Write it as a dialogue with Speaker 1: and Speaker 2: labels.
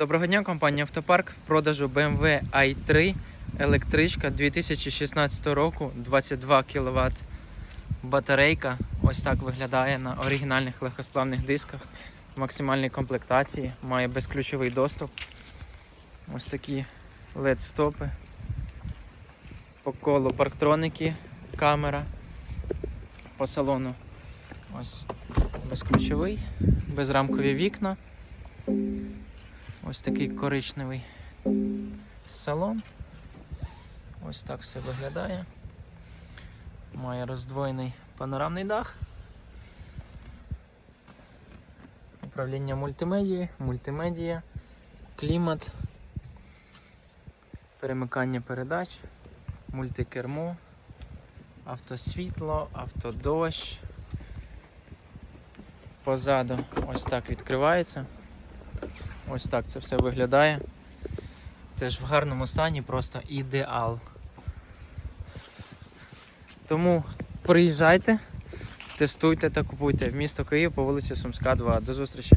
Speaker 1: Доброго дня, компанія Автопарк. В продажу BMW i3 електричка 2016 року, 22 кВт батарейка. Ось так виглядає на оригінальних легкосплавних дисках в максимальній комплектації. Має безключовий доступ. Ось такі LED-стопи. По колу парктроники, камера. По салону ось безключовий, безрамкові вікна. Ось такий коричневий салон. Ось так все виглядає. Має роздвоєний панорамний дах. Управління мультимедією, мультимедія, клімат, перемикання передач, мультикермо, автосвітло, автодощ. Позаду ось так відкривається. Ось так це все виглядає. Теж в гарному стані, просто ідеал. Тому приїжджайте, тестуйте та купуйте в місто Київ по вулиці Сумська, 2. До зустрічі!